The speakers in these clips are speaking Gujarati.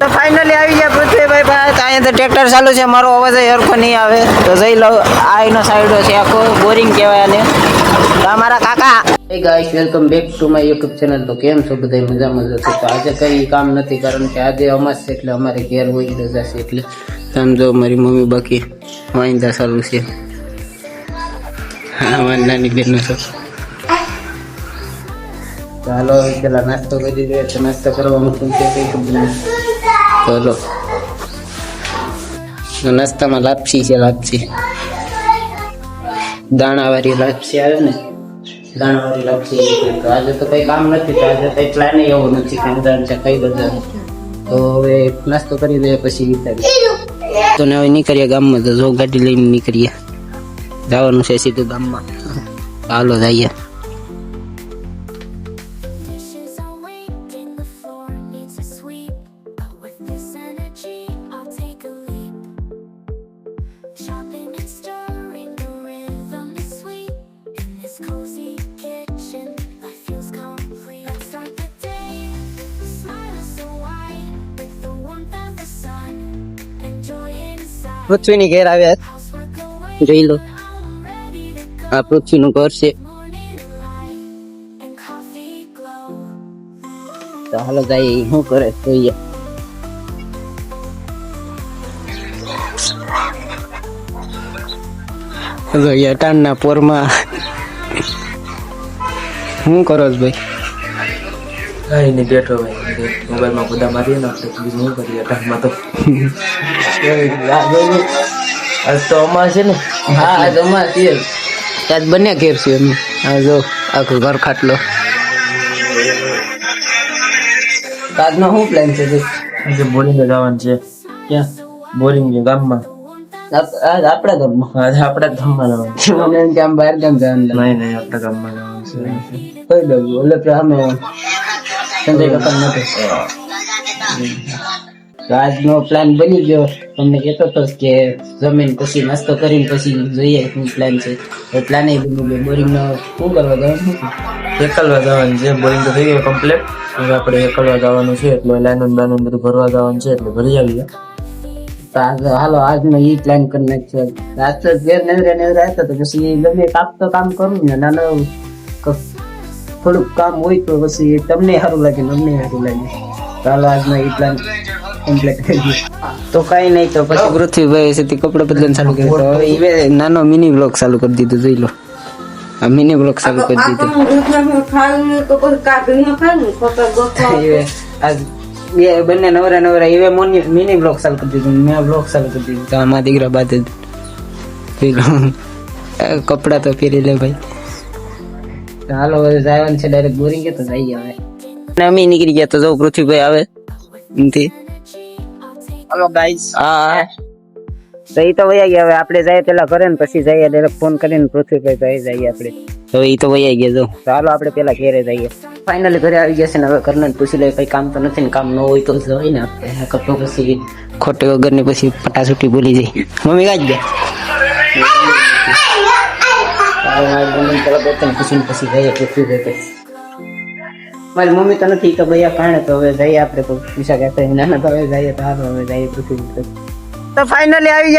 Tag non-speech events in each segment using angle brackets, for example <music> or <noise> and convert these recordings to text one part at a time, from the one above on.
તો ફાઇનલી આવી ગયા પૃથ્વીભાઈ ભાઈ અહીંયા તો ટ્રેક્ટર ચાલુ છે. મારો અવાજ હરખો નહીં આવે. તો જઈ લો આ એનો સાઈડો છે. આખો બોરિંગ કહેવાય અને તો અમારા કાકા. Hey guys welcome back to my YouTube channel તો કેમ છો બધા મજા જશે તો આજે કંઈ કામ નથી, કારણ કે આજે અમાસ છે એટલે અમારે ઘેર હોય રજા છે એટલે. તમે જો મારી મમ્મી બાકી વાંદા ચાલુ છે. હા નાની બેનનો છો. ચાલો પેલા નાસ્તો કરી તો નાસ્તો કરવામાં શું છે કઈ ખબર નથી. ચલો નાસ્તામાં લાપસી છે લાપસી દાણાવાળી લાપસી આવે ને દાણાવાળી લાપસી તો આજે તો કંઈ કામ નથી તો આજે કઈ પ્લાન એવું નથી કે બજાર છે કઈ બજાર તો હવે નાસ્તો કરી દે પછી વિચારીએ તો ને હવે નીકળીએ ગામમાં તો જો ગાડી લઈને નીકળીએ જવાનું છે સીધું ગામમાં હાલો જઈએ પૃથ્વીની ઘેર આવ્યા જોઈ લો. આ પૃથ્વીનું ઘર છે હાલો જાય શું કરે જોઈએ અટાણના પોરમાં શું કરો છો ભાઈ કઈ નહીં બેઠો ભાઈ મોબાઈલમાં બધા મારીએ ને આપણે બીજું શું કરીએ ટાઈમમાં તો. આજ તો અમાર છે ને. હા આજ અમારે છીએ આજ બંને ઘેર છે અમે. આ જો આખું ઘર ખાટલો. આજનો શું પ્લાન છે આજે બોલિંગ જવાનું છે. ક્યાં? બોરિંગ ગામમાં. આપણા ગામમાં? આજે આપણા જ ગામમાં જવાનું બહાર ગામ જવાનું નહીં નહીં આપણા ગામમાં જવાનું છે. કઈ દઉં એટલે અમે સંજય કપૂર માટે આજનો પ્લાન બની ગયો. તમને કહેતો હતો કે જમીન પછી નાસ્તો કરીને પછી જોઈએ શું પ્લાન છે. એ પ્લાન એ બની ગયો. બોરિંગ નો શું કરવા જવાનું એકલવા જવાનું છે. બોરિંગ તો થઈ ગયું કમ્પ્લેટ હવે આપણે એકલવા જવાનું છે. એટલે લાઈન બાનું બધું ભરવા જવાનું છે. એટલે ભરી આવીએ. તો આજ હાલો આજનો ઈ પ્લાન કરી નાખ્યો આજ તો ઘેર નેવરે નેવરે હતા તો પછી ગમે કામ તો કામ કરું ને. નાનો થોડુંક કામ હોય તો પછી તમને સારું લાગે અમને સારું લાગે. ચાલો આજના એટલા કમ્પ્લીટ કરી તો કઈ નહીં તો પછી પૃથ્વીભાઈ છે તે કપડાં બદલવાનું ચાલુ કર્યું. તો હવે એ નાનો મિની બ્લોગ ચાલુ કરી દીધું જોઈ લો. આ મિની બ્લોગ ચાલુ કરી દીધું. આજ બે બંને નવરા નવરા એવે મોની મિની બ્લોક ચાલુ કરી દીધું મેં બ્લોક ચાલુ કરી દીધું. તો આમાં દીકરા બાદ લો. તો પહેરી લે ભાઈ. હાલો હવે જવાનું છે ડાયરેક્ટ બોરિંગ કે તો જઈએ હવે. અને અમે નીકળી ગયા તો જો પૃથ્વીભાઈ આવે. એમથી. હાલો ગાઈસ હા. તો એ તો વયા ગયા હવે આપણે જઈએ પેલા ઘરે ને પછી જઈએ ડાયરેક્ટ ફોન કરીને પૃથ્વીભાઈ ભાઈ જઈએ આપણે. તો એ તો વયા ગયા જો તો હાલો આપણે પેલા ઘરે જઈએ. ફાઇનલી ઘરે આવી ગયા છે ને હવે ઘરને પૂછી લઈએ કઈ કામ તો નથી ને કામ ન હોય તો હોય ને આપણે. કપડો પછી ખોટી વગરની પછી પટાસુટી ભૂલી જાય મમ્મી દે ચાલો મારી મમ્મી બર્તન પૂછીને પછી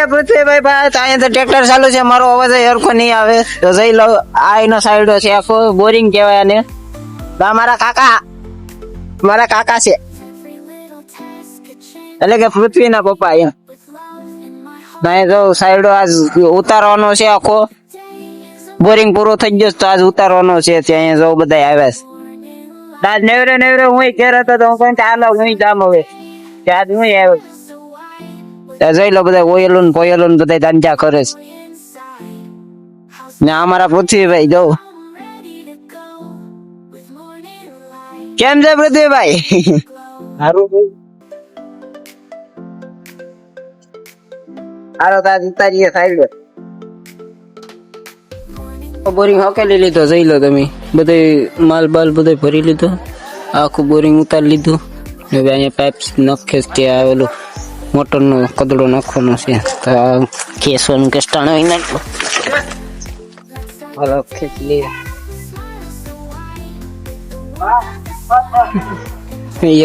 પછી ભાઈ, તો અહીંયા તો ટ્રેક્ટર ચાલુ છે, મારો અવાજ હરખો નહીં આવે. તો જઈ લો, આ સાઈડો છે, આખો બોરિંગ કહેવાય આને. તો મારા કાકા મારા કાકા છે. એટલે કે પૃથ્વીના પપ્પા heart. તો સાઈડો આજ ઉતારવાનો છે આખો. બોરિંગ પૂરો થઈ ગયો છે તો આજ ઉતારવાનો છે ત્યાં અહીંયા જો બધા આવ્યા છે. morning આજ નેવરે નેવરે હું ઘેર હતો તો હું કહું ચાલો હું જામ હવે. ત્યાં હું આવ્યો. so wide ત્યાં જોઈ લો બધા ઓયલું ને પોયલું ને બધા ધંધા કરે છે. inside. House ને અમારા પૃથ્વીભાઈ જો. ready to go with morning light કેમ છે પૃથ્વીભાઈ? glow. સારું હાલો તાર ઉતારીએ સાઈડ બોરિંગ હકેલી લીધો, જઈ લો તમે. બધે માલ બાલ બધે ભરી લીધો. આખું બોરિંગ ઉતારી લીધું. હવે અહીંયા પાઇપ નખે છે આવેલું મોટરનો કદડો નાખવાનો છે. તો આ ખેસવાનું કે સ્ટાણ નાખ્યો હાલો, ખેંચ લઈએ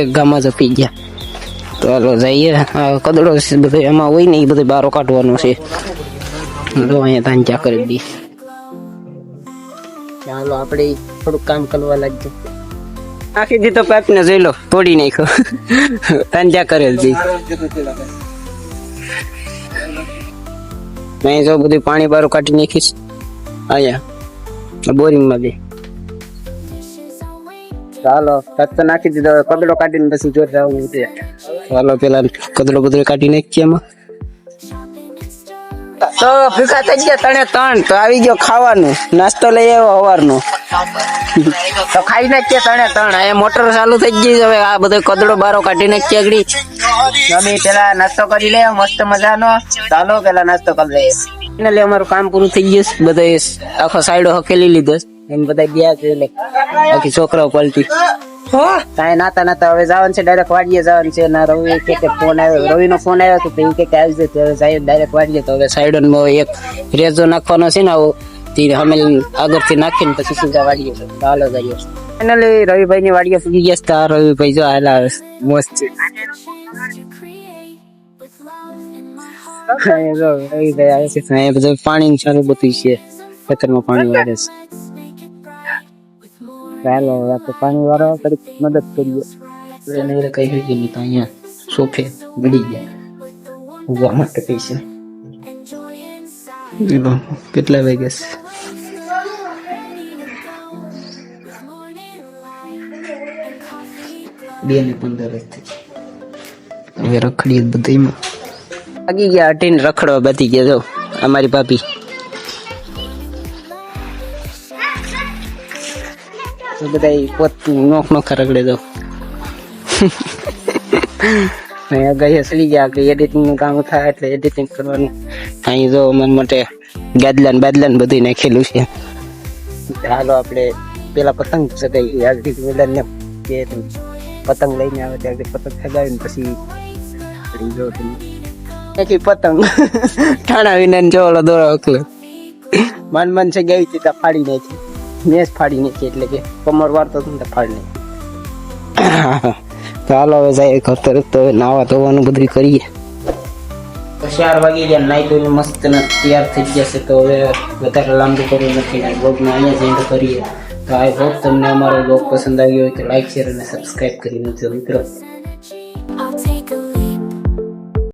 એક જપી ગયા. તો હાલો, જઈએ. આ કદડો બધો, એમાં હોય ને એ બધું બારો કાઢવાનો છે. તો અહીંયા ચા કરી દી ચાલો આપણે થોડુંક કામ કરવા લાગજો. આખી દીધો પાઇપ ને જોઈ લો, તોડી નાખ્યો. તાંજા કરેલ છે મેં જો બધું પાણી બારું કાઢી નાખીશ. અહીંયા બોરિંગમાં બી. ચાલો તો નાખી દીધો કદડો કાઢીને પછી જોર જવાનું ચાલો પેલા કદડો બધો કાઢી નાખીએ એમાં. તો ભૂખા થઈ ગયા તણે ત્રણ, તો આવી ગયો ખાવાનું. નાસ્તો લઈ આવ્યો સવારનો તો ખાઈ નાખીએ તણે ત્રણ. અહીંયા મોટર ચાલુ થઈ ગઈ હવે આ બધો કદડો બારો કાઢી નાખીએ આગળી. અમે પેલા નાસ્તો કરી લે, મસ્ત મજાનો. ચાલો, પેલા નાસ્તો કરી લઈએ. ફાઇનલી અમારું કામ પૂરું થઈ ગયું બધા આખો સાઈડો હકેલી લીધો એમ બધા ગયા છે એટલે. બાકી છોકરાઓ પલટી. કાંઈ નાતા નાતા હવે જવાનું છે ડાયરેક્ટ વાડીએ જવાનું છે. ના, રવિ કે કે ફોન આવ્યો. રવિ નો ફોન આવ્યો તો કે કે આવી જતો હવે જાય ડાયરેક્ટ વાડીએ તો હવે સાઈડમાં એક રેઝો નાખવાનો છે ને આવો. તે અમે આગળથી નાખીને પછી સીધા વાડીએ છે જઈએ. ફાઇનલી રવિભાઈ ની વાડીએ સુધી ગયા છે. તો રવિભાઈ જો હાલ મસ્ત છે. આવે છે. પાણી સારું બધું છે. ખેતરમાં પાણી વાળે છે. હવે આપણે પાણી વાળો કરી મદદ કરીએ. એને એટલે કઈ થઈ ગયેલી તો અહીંયા સોફે ગળી ગયા. ઉગવા માટે પૈસા. કેટલા વાગે છે. બે ને પંદર હવે રખડીએ બધામાં આગી ગયા અટીને રખડવા બધી ગયા જો અમારી ભાભી. બધા પોત નોખ નોખા રગડે દો અહીંયા ગઈ હસલી ગયા કે એડિટિંગનું કામ થાય એટલે એડિટિંગ કરવાનું. અહીં જો મન માટે ગાદલાન બાદલાન બધું નાખેલું છે. હાલો આપણે પેલા પતંગ ચગાવી આગળ વેલણ ને કે પતંગ લઈને આવે ત્યારે પતંગ ચગાવીને પછી આપણે જો તમે. પતંગ. ઠાણા વિના જો ઓલો દોરો મન મન ચગાવી હતી ત્યાં ફાડી નાખી મેસ ફાડી નાખી એટલે કે કમર વાળતો હતો ને તો ફાડી નાખી. <laughs> તો હાલો હવે જાય ઘર તરફ તો હવે નાવા ધોવાનું બધું કરીએ. તો ચાર વાગી ગયા નાઈ તો મસ્ત ને તૈયાર થઈ ગયા છે તો હવે વધારે લાંબુ કરવું નથી બ્લોગને અહીંયા જ એન્ડ કરીએ. તો આઈ હોપ તમને અમારો બ્લોગ પસંદ આવ્યો હોય તો લાઈક શેર અને સબસ્ક્રાઈબ કરી દેજો મિત્રો.